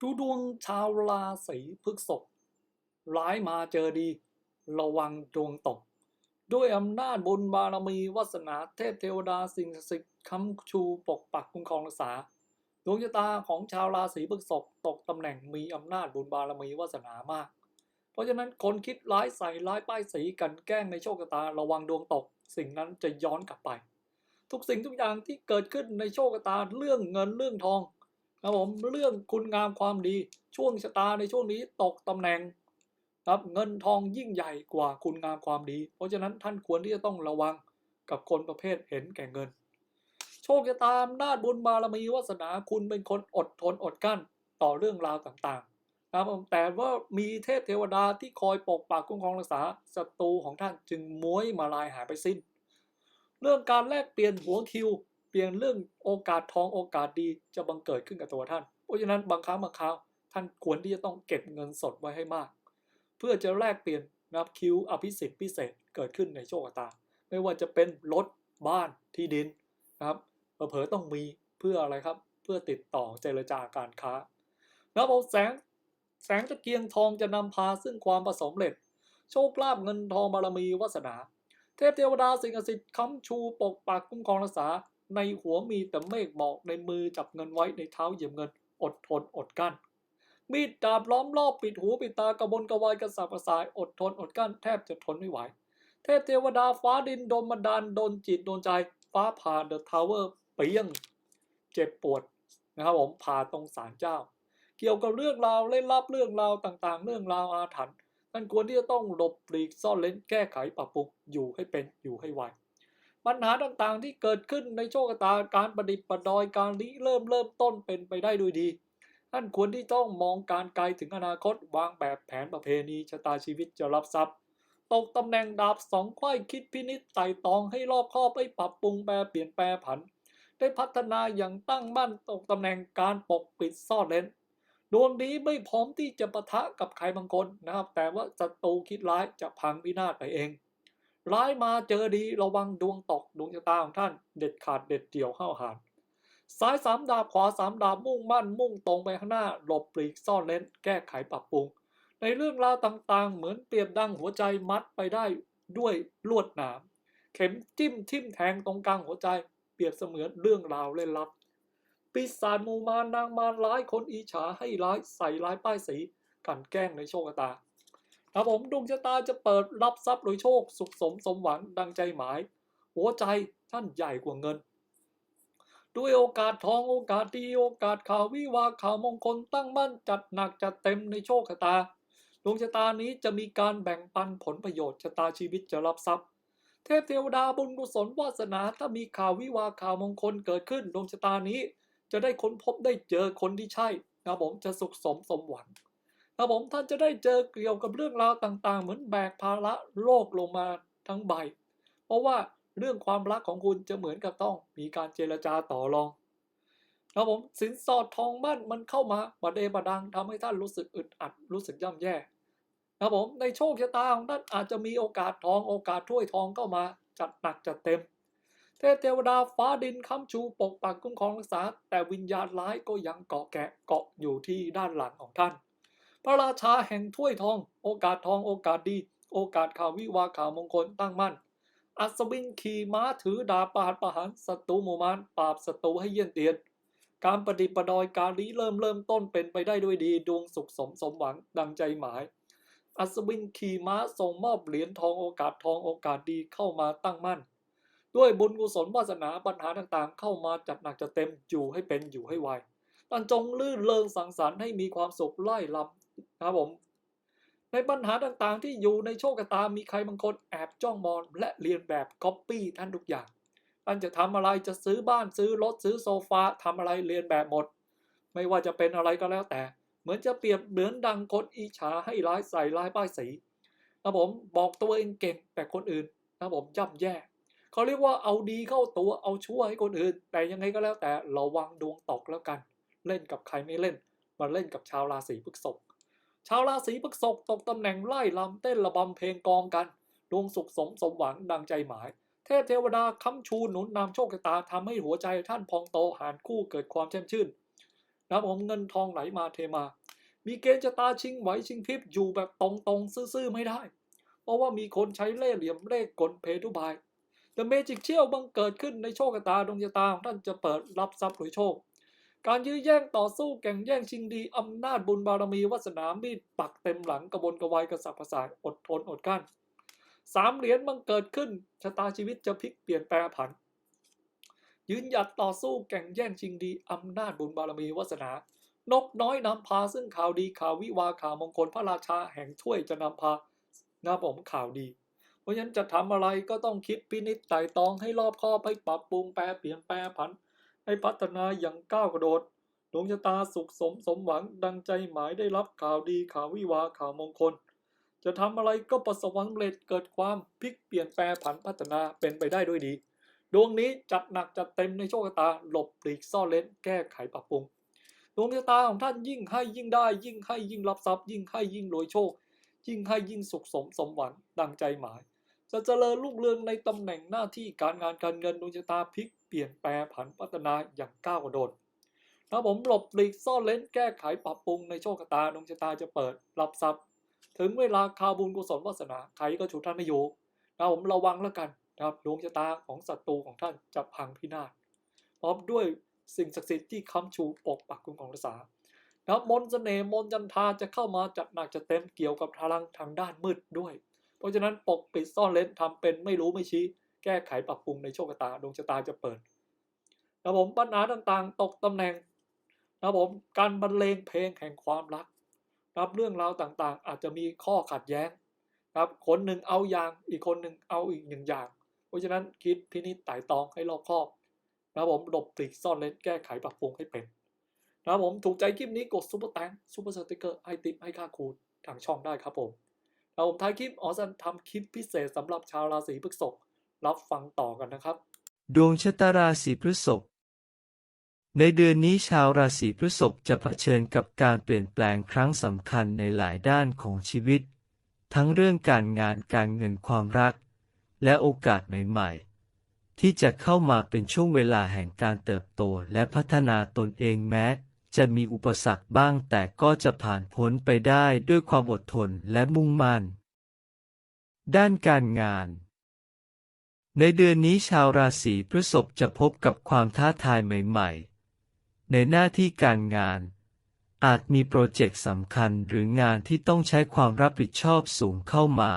ดูดวงชาวราศีพฤษภร้ายมาเจอดี ระวังดวงตก ด้วยอำนาจบุญบารมีวาสนาเทพเทวดาสิ่งศักดิ์สิทธิ์ค้ำชูปกปักคุ้มครองรักษา ดวงชะตาของชาวราศีพฤษภตกตำแหน่งมีอำนาจบุญบารมีวาสนามาก เพราะฉะนั้นคนคิดร้ายใส่ร้ายป้ายสีกันแกล้งในโชคชะตาระวังดวงตก สิ่งนั้นจะย้อนกลับไป ทุกสิ่งทุกอย่างที่เกิดขึ้นในโชคชะตาเรื่องเงินเรื่องทอง ครับผมเรื่องคุณงามความดีช่วงชะตาในช่วงนี้ตกตำแหน่งครับเงินทองยิ่งใหญ่กว่าคุณงามความดี เพราะฉะนั้นท่านควรที่จะต้องระวังกับคนประเภทเห็นแก่เงิน โชคชะตาอำนาจบุญบารมีวาสนาคุณเป็นคนอดทนอดกั้นต่อเรื่องราวต่างๆนะครับแต่ว่ามีเทพเทวดาที่คอยปกปักคุ้มครองรักษาศัตรูของท่านจึงม้วยมาลายหายไปสิ้น เรื่องการแลกเปลี่ยนหัวคิว เปลี่ยนเรื่องโอกาสทองโอกาสดีจะบังเกิดขึ้นกับตัวท่าน เพราะฉะนั้นบางครั้งบางคราวท่านควรที่จะต้องเก็บเงินสดไว้ให้มาก เพื่อจะแลกเปลี่ยนนะครับคิวอภิสิทธิ์พิเศษเกิดขึ้นในโชคชะตา ไม่ว่าจะเป็นรถบ้านที่ดินนะครับเผลอต้องมีเพื่ออะไรครับ เพื่อติดต่อเจรจาการค้านะครับแสงแสงตะเกียงทองจะนำพาซึ่งความประสมเร็จ โชคลาภเงินทองบารมีวาสนา เทพเทวดาสิ่งศักดิ์สิทธิ์ค้ำชูปกปักคุ้มครองรักษา ในหัวมีแต่เมฆหมอกในมือจับเงินไว้ในเท้าเหยียบเงิน อดทนอดกั้น มีดดาบล้อมรอบปิดหูปิดตากระบนกระวายกระสับกระส่ายอดทนอดกั้นแทบจะทนไม่ไหว เทพเทวดาฟ้าดินโดนบันดาลโดนจิตโดนใจ ฟ้าผ่าเดอะทาวเวอร์เปียง เจ็บปวดนะครับผมผ่าตรงศาลเจ้า เกี่ยวกับเรื่องราวเล่นลับเรื่องราวต่างๆ เรื่องราวอาถรรพ์ท่านควรที่จะต้องหลบหลีกซ่อนเล้นแก้ไขปรับปรุงอยู่ให้เป็นอยู่ให้ไว ปัญหาต่างๆ ที่เกิดขึ้นในโชคชะตาการประดิษฐ์ประดอยการริเริ่มเริ่มต้นเป็นไปได้ด้วยดีท่านควรที่ต้องมองการไกลถึงอนาคตวางแบบแผนประเพณีชะตาชีวิตจะรับทรัพย์ตกตำแหน่งดาบสองไขว้คิดพินิจไต่ตองให้รอบคอบให้ปรับปรุงแปรเปลี่ยนแปรผัน ได้พัฒนาอย่างตั้งมั่นตกตำแหน่งการปกปิดซ่อนเร้นดวงนี้ไม่พร้อมที่จะปะทะกับใครบางคนนะครับ แต่ว่าศัตรูคิดร้ายจะพังพินาศไปเอง ร้ายมาเจอดีระวังดวงตกดวงชะตาของท่านเด็ดขาดเด็ดเดี่ยวห้าวหาญซ้ายสามดาบขวาสามดาบมุ่งมั่นมุ่งตรงไปข้างหน้าหลบปลีกซ่อนเล้นแก้ไขปรับปรุง ในเรื่องราวต่างๆ เหมือนเปรียบดังหัวใจมัดไปได้ด้วยลวดหนาม เข็มจิ้มทิ่มแทงตรงกลางหัวใจเปรียบเสมือนเรื่องราวเล่นลับปีศาจมูมารนางมารร้ายคนอิฉาให้ร้ายใส่ร้ายป้ายสีกันแกล้งในโชคตา ครับผมดวงชะตาจะเปิดรับทรัพย์โดยโชค สุขสมสมหวังดังใจหมาย หัวใจท่านใหญ่กว่าเงิน ด้วยโอกาสทองโอกาสดีโอกาสข่าววิวาข่าวมงคลตั้งมั่นจัดหนักจัดเต็มในโชคชะตาดวงชะตานี้จะมีการแบ่งปันผลประโยชน์ชะตาชีวิตจะรับทรัพย์ เทพเทวดาบุญกุศลวาสนาถ้ามีข่าววิวาข่าวมงคลเกิดขึ้นดวงชะตานี้ จะได้ค้นพบได้เจอคนที่ใช่นะครับผมจะสุขสมสมหวัง ครับผมท่านจะได้เจอเกี่ยวกับเรื่องราวต่างๆ เหมือนแบกภาระโลกลงมาทั้งใบ เพราะว่าเรื่องความรักของคุณจะเหมือนกับต้องมีการเจรจาต่อรองนะครับผมสินสอดทองมั่นมันเข้ามาบัดเดบัดดังทำให้ท่านรู้สึกอึดอัดรู้สึกย่ำแย่นะครับผมในโชคชะตาของท่านอาจจะมีโอกาสทองโอกาสถ้วยทองเข้ามาจัดหนักจัดเต็ม เทพเทวดาฟ้าดินค้ำชูปกปักคุ้มครองรักษา แต่วิญญาณร้ายก็ยังเกาะแกะเกาะอยู่ที่ด้านหลังของท่าน พระราชาแห่งถ้วยทอง โอกาสทองโอกาสดี โอกาสข่าววิวาข่าวมงคลตั้งมั่น อัศวินขี่ม้าถือดาบปราดประหารศัตรูหมู่มารปราบศัตรูให้เยี่ยนเตียน การประดิปดอยการริเริ่มเริ่มต้นเป็นไปได้ด้วยดีดวงสุขสมสมหวังดังใจหมาย อัศวินขี่ม้าส่งมอบเหรียญทองโอกาสทองโอกาสดีเข้ามาตั้งมั่น ด้วยบุญกุศลวาสนาปัญหาต่างๆ เข้ามาจัดหนักจัดเต็มอยู่ให้เป็นอยู่ให้ไวตันจงลื่นเริงสังสรรค์ให้มีความสุขไล่ลำ นะครับผม ในปัญหาต่างๆ ที่อยู่ในโชคชะตา มีใครบางคนแอบจ้องมองและเรียนแบบก๊อปปี้ท่านทุกอย่างท่านจะทำอะไรจะซื้อบ้านซื้อรถซื้อโซฟาทำอะไรเรียนแบบหมด ไม่ว่าจะเป็นอะไรก็แล้วแต่ เหมือนจะเปรียบเหมือนดังคนอิจฉาให้ร้ายใส่ร้ายป้ายสีนะครับผมบอกตัวเองเก่งแต่คนอื่นนะครับผมย่ำแย่เขาเรียกว่าเอาดีเข้าตัวเอาชั่วให้คนอื่น แต่ยังไงก็แล้วแต่ระวังดวงตกแล้วกัน เล่นกับใครไม่เล่นมาเล่นกับชาวราศีพฤษภ ชาวราศีพฤษภตกตำแหน่งไล่ลำเต้นระบำเพลงกองกัน ดวงสุขสมสมหวังดังใจหมาย เทพเทวดาค้ำชูหนุนนำโชคชะตาทำให้หัวใจท่านพองโตหานคู่เกิดความแช่มชื่นนะครับผมเงินทองไหลมาเทมา มีเกณฑ์ชะตาชิงไหวชิงพริบอยู่แบบตรงๆซื่อๆไม่ได้ เพราะว่ามีคนใช้เล่ห์เหลี่ยมเล่ห์กลเพทุบายแต่เมจิกเชี่ยวบังเกิดขึ้นในโชคชะตาดวงชะตาของท่านจะเปิดรับทรัพย์โดยโชค การยื้อแย่งต่อสู้แข่งแย่งชิงดีอำนาจบุญบารมีวาสนามีดปักเต็มหลังกระบนกระวายกระสับกระส่ายอดทนอดกั้นสามเหรียญบังเกิดขึ้นชะตาชีวิตจะพลิกเปลี่ยนแปลผัน ยืนหยัดต่อสู้แข่งแย่งชิงดีอำนาจบุญบารมีวาสนา นกน้อยนำพาซึ่งข่าวดีข่าววิวาข่าวมงคลพระราชาแห่งถ้วยจะนำพาหน้าผมข่าวดี เพราะฉะนั้นจะทำอะไรก็ต้องคิดพินิจไต่ตองให้รอบคอบให้ปรับปรุงแปรเปลี่ยนแปลผัน ให้พัฒนาอย่างก้าวกระโดดดวงชะตาสุขสมสมหวังดังใจหมายได้รับข่าวดีข่าววิวาข่าวมงคล จะทำอะไรก็ประสบความสำเร็จเกิดความพลิกเปลี่ยนแปลผันพัฒนาเป็นไปได้ด้วยดี ดวงนี้จัดหนักจัดเต็มในโชคชะตาหลบหลีกซ่อนเล้นแก้ไขปรับปรุงดวงชะตาของท่านยิ่งให้ยิ่งได้ ยิ่งให้ยิ่งรับทรัพย์ ยิ่งให้ยิ่งรวยโชค ยิ่งให้ยิ่งสุขสมสมหวังดังใจหมาย จะเจริญรุ่งเรืองในตำแหน่งหน้าที่การงานการเงินดวงชะตาพลิก ลี่ยนแปลผันพัฒนาอย่างก้าวกระโดดถ้าผมหลบหลีกซ่อนเล้นแก้ไขปรับปรุงในโชคชะตาดวงชะตาจะเปิดรับทรัพย์ ถึงเวลาคาวบุญกุศลวาสนาใครก็ฉุดท่านไม่อยู่นะผมระวังแล้วกันนะครับดวงชะตาของศัตรูของท่านจะพังพินาศพร้อมด้วยสิ่งศักดิ์สิทธิ์ที่ค้ำชูปกปักคุ้มครองรักษานะครับมนต์เสน่ห์มนต์จันทาจะเข้ามาจัดหนักจะเต็มเกี่ยวกับพลังทางด้านมืดด้วย เพราะฉะนั้นปกปิดซ่อนเล้นทำเป็นไม่รู้ไม่ชี้ แก้ไขปรับปรุงในโชคชะตาดวงชะตาจะเปิดนะผมปัญหาต่างๆ ตกตำแหน่งนะผมการบรรเลงเพลงแห่งความรักนะครับเรื่องราวต่างๆ อาจจะมีข้อขัดแย้งนะครับคนหนึ่งเอาอย่างอีกคนหนึ่งเอาอีกหนึ่งอย่าง เพราะฉะนั้นคิดพินิจไต่ตองให้รอบคอบนะผมหลบปลีกซ่อนเล้นแก้ไขปรับปรุงให้เป็นนะผมถูกใจคลิปนี้กดซุปเปอร์แตงซุปเปอร์สติกเกอร์ให้ติปให้ค่าคูณทางช่องได้ครับผมเราผมท้ายคลิปอ๋อสันทำคลิปพิเศษสำหรับชาวราศีพฤษภ รับฟังต่อกันนะครับ ดวงชะตาราศีพฤษภในเดือนนี้ชาวราศีพฤษภจะเผชิญกับการเปลี่ยนแปลงครั้งสำคัญในหลายด้านของชีวิต ทั้งเรื่องการงานการเงินความรัก และโอกาสใหม่ๆ ที่จะเข้ามาเป็นช่วงเวลาแห่งการเติบโตและพัฒนาตนเองแม้ จะมีอุปสรรคบ้างแต่ก็จะผ่านพ้นไปได้ด้วยความอดทนและมุ่งมั่น ด้านการงาน ในเดือนนี้ชาวราศีพฤษภจะพบกับความท้าทายใหม่ๆ ในหน้าที่การงาน อาจมีโปรเจกต์สำคัญหรืองานที่ต้องใช้ความรับผิดชอบสูงเข้ามา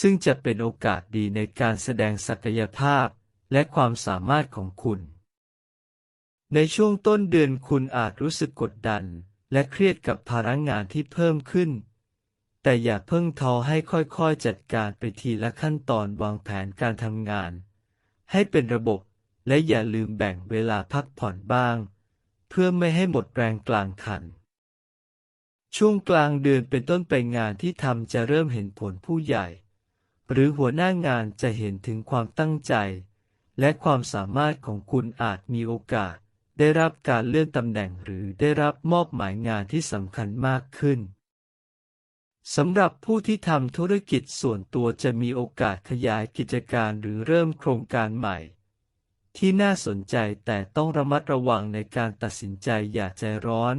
ซึ่งจะเป็นโอกาสดีในการแสดงศักยภาพและความสามารถของคุณ ในช่วงต้นเดือนคุณอาจรู้สึกกดดัน และเครียดกับภาระงานที่เพิ่มขึ้น แต่อย่าเพิ่งท้อให้ค่อยๆ จัดการไปทีละขั้นตอนวางแผนการทำงาน ให้เป็นระบบ และอย่าลืมแบ่งเวลาพักผ่อนบ้าง เพื่อไม่ให้หมดแรงกลางคัน ช่วงกลางเดือนเป็นต้นไปงานที่ทำจะเริ่มเห็นผลผู้ใหญ่ หรือหัวหน้างานจะเห็นถึงความตั้งใจ และความสามารถของคุณอาจมีโอกาส ได้รับการเลื่อนตำแหน่งหรือได้รับมอบหมายงานที่สำคัญมากขึ้น สำหรับผู้ที่ทำธุรกิจส่วนตัวจะมีโอกาสขยายกิจการหรือเริ่มโครงการใหม่ ที่น่าสนใจแต่ต้องระมัดระวังในการตัดสินใจอย่าใจร้อน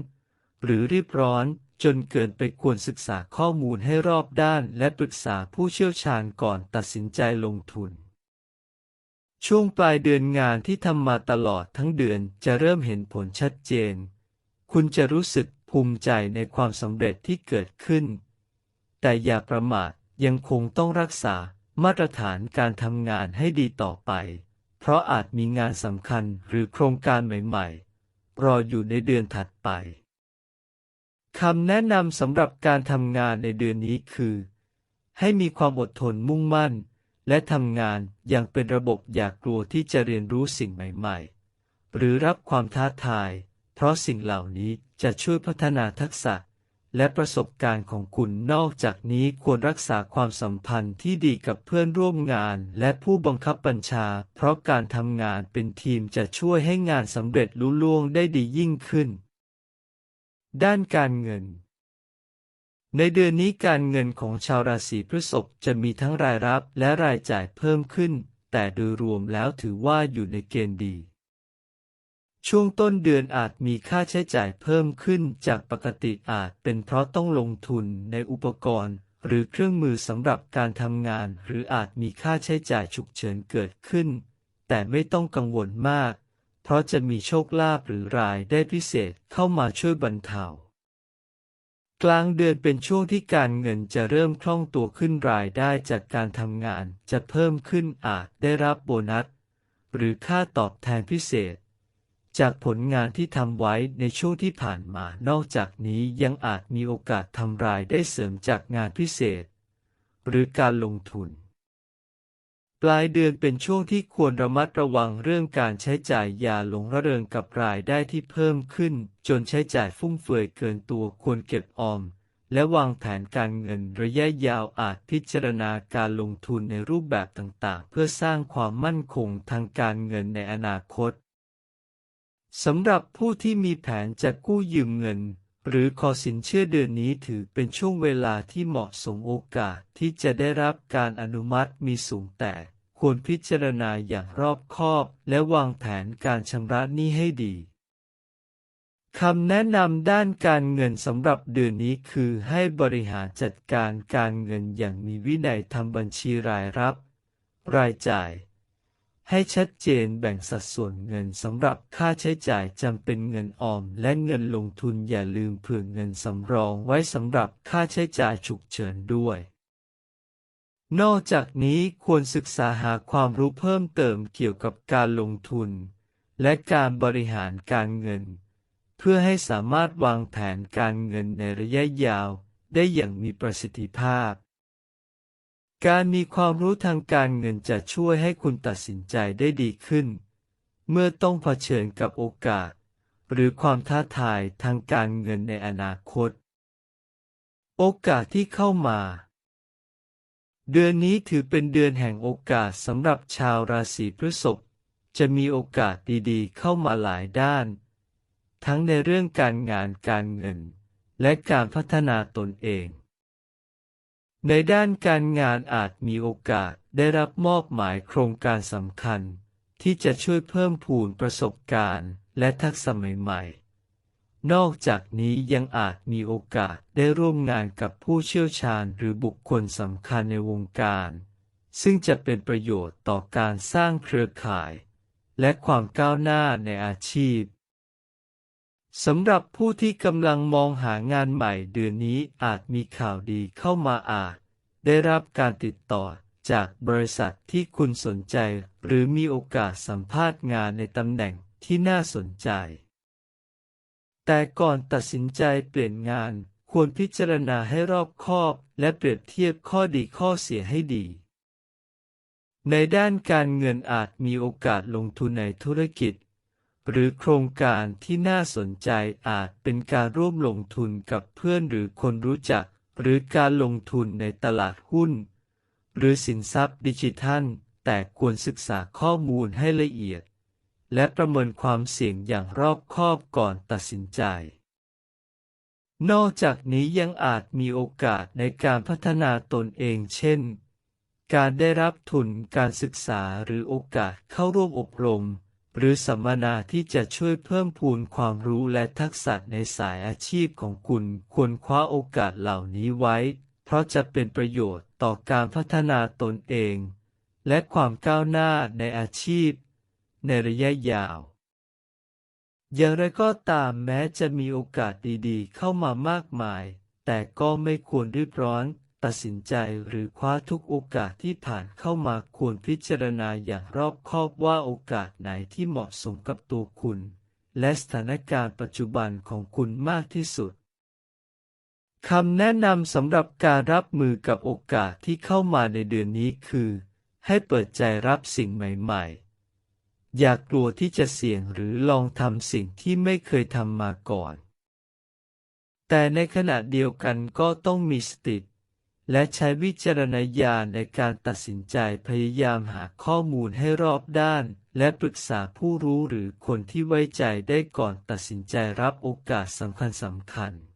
หรือรีบร้อนจนเกินไปควรศึกษาข้อมูลให้รอบด้านและปรึกษาผู้เชี่ยวชาญก่อนตัดสินใจลงทุน ช่วงปลายเดือนงานที่ทำมาตลอดทั้งเดือนจะเริ่มเห็นผลชัดเจน คุณจะรู้สึกภูมิใจในความสำเร็จที่เกิดขึ้น แต่อย่าประมาทยังคงต้องรักษามาตรฐานการทำงานให้ดีต่อไป เพราะอาจมีงานสำคัญหรือโครงการใหม่ๆ รออยู่ในเดือนถัดไปคำแนะนำสำหรับการทำงานในเดือนนี้คือ ให้มีความอดทนมุ่งมั่น และทำงานอย่างเป็นระบบอย่ากลัวที่จะเรียนรู้สิ่งใหม่ๆ หรือรับความท้าทาย เพราะสิ่งเหล่านี้จะช่วยพัฒนาทักษะ และประสบการณ์ของคุณนอกจากนี้ควรรักษาความสัมพันธ์ที่ดีกับเพื่อนร่วมงานและผู้บังคับบัญชา เพราะการทำงานเป็นทีมจะช่วยให้งานสำเร็จลุล่วงได้ดียิ่งขึ้น ด้านการเงินในเดือนนี้การเงินของชาวราศีพฤษภจะมีทั้งรายรับและรายจ่ายเพิ่มขึ้น แต่โดยรวมแล้วถือว่าอยู่ในเกณฑ์ดี ช่วงต้นเดือนอาจมีค่าใช้จ่ายเพิ่มขึ้นจากปกติอาจเป็นเพราะต้องลงทุนในอุปกรณ์ หรือเครื่องมือสำหรับการทำงาน หรืออาจมีค่าใช้จ่ายฉุกเฉินเกิดขึ้น แต่ไม่ต้องกังวลมาก เพราะจะมีโชคลาภหรือรายได้พิเศษเข้ามาช่วยบรรเทากลางเดือนเป็นช่วงที่การเงินจะเริ่มคล่องตัวขึ้นรายได้จากการทำงานจะเพิ่มขึ้นอาจได้รับโบนัส หรือค่าตอบแทนพิเศษ จากผลงานที่ทำไว้ในช่วงที่ผ่านมา นอกจากนี้ยังอาจมีโอกาสทำรายได้เสริมจากงานพิเศษ หรือการลงทุน ปลายเดือนเป็นช่วงที่ควรระมัดระวังเรื่องการใช้จ่ายอย่าหลงระเริงกับรายได้ที่เพิ่มขึ้น จนใช้จ่ายฟุ่มเฟือยเกินตัวควรเก็บออม และวางแผนการเงินระยะยาวอาจพิจารณาการลงทุนในรูปแบบต่างๆ เพื่อสร้างความมั่นคงทางการเงินในอนาคต สำหรับผู้ที่มีแผนจะกู้ยืมเงิน หรือขอสินเชื่อเดือนนี้ถือเป็นช่วงเวลาที่เหมาะสมโอกาสที่จะได้รับการอนุมัติมีสูงแต่ควรพิจารณาอย่างรอบคอบและวางแผนการชำระหนี้ให้ดีคำแนะนำด้านการเงินสำหรับเดือนนี้คือให้บริหารจัดการการเงินอย่างมีวินัยทำบัญชีรายรับ รายจ่าย ให้ชัดเจนแบ่งสัดส่วนเงินสำหรับค่าใช้จ่ายจำเป็นเงินออมและเงินลงทุนอย่าลืมเผื่อเงินสำรองไว้สำหรับค่าใช้จ่ายฉุกเฉินด้วย นอกจากนี้ควรศึกษาหาความรู้เพิ่มเติมเกี่ยวกับการลงทุน และการบริหารการเงิน เพื่อให้สามารถวางแผนการเงินในระยะยาวได้อย่างมีประสิทธิภาพ การมีความรู้ทางการเงินจะช่วยให้คุณตัดสินใจได้ดีขึ้น เมื่อต้องเผชิญกับโอกาส หรือความท้าทายทางการเงินในอนาคต โอกาสที่เข้ามา เดือนนี้ถือเป็นเดือนแห่งโอกาสสำหรับชาวราศีพฤษภจะมีโอกาสดีๆ เข้ามาหลายด้าน ทั้งในเรื่องการงานการเงิน และการพัฒนาตนเอง ในด้านการงานอาจมีโอกาสได้รับมอบหมายโครงการสำคัญ ที่จะช่วยเพิ่มพูนประสบการณ์ และทักษะใหม่ๆ นอกจากนี้ยังอาจมีโอกาสได้ร่วมงานกับผู้เชี่ยวชาญหรือบุคคลสำคัญในวงการ ซึ่งจะเป็นประโยชน์ต่อการสร้างเครือข่าย และความก้าวหน้าในอาชีพ สำหรับผู้ที่กำลังมองหางานใหม่เดือนนี้อาจมีข่าวดีเข้ามาอาจ ได้รับการติดต่อจากบริษัทที่คุณสนใจ หรือมีโอกาสสัมภาษณ์งานในตำแหน่งที่น่าสนใจ แต่ก่อนตัดสินใจเปลี่ยนงาน ควรพิจารณาให้รอบคอบและเปรียบเทียบข้อดีข้อเสียให้ดี ในด้านการเงินอาจมีโอกาสลงทุนในธุรกิจ หรือโครงการที่น่าสนใจอาจเป็นการร่วมลงทุนกับเพื่อนหรือคนรู้จัก หรือการลงทุนในตลาดหุ้น หรือสินทรัพย์ดิจิทัล แต่ควรศึกษาข้อมูลให้ละเอียด และประเมินความเสี่ยงอย่างรอบคอบก่อนตัดสินใจ นอกจากนี้ยังอาจมีโอกาสในการพัฒนาตนเองเช่น การได้รับทุนการศึกษาหรือโอกาสเข้าร่วมอบรม หรือสัมมนาที่จะช่วยเพิ่มพูนความรู้และทักษะในสายอาชีพของคุณควรคว้าโอกาสเหล่านี้ไว้ เพราะจะเป็นประโยชน์ต่อการพัฒนาตนเอง และความก้าวหน้าในอาชีพ ในระยะยาว อย่างไรก็ตามแม้จะมีโอกาสดีๆ เข้ามามากมาย แต่ก็ไม่ควรรีบร้อน ตัดสินใจหรือคว้าทุกโอกาสที่ผ่านเข้ามาควรพิจารณาอย่างรอบคอบว่าโอกาสไหนที่เหมาะสมกับตัวคุณ และสถานการณ์ปัจจุบันของคุณมากที่สุดคำแนะนำสำหรับการรับมือกับโอกาสที่เข้ามาในเดือนนี้คือ ให้เปิดใจรับสิ่งใหม่ ๆ อย่ากกลัวที่จะเสี่ยงหรือลองทำสิ่งที่ไม่เคยทำมาก่อน แต่ในขณะเดียวกันก็ต้องมีสติ และใช้วิจารณญาณในการตัดสินใจพยายามหาข้อมูลให้รอบด้าน และปรึกษาผู้รู้หรือคนที่ไว้ใจได้ก่อนตัดสินใจรับโอกาสสำคัญสำคัญ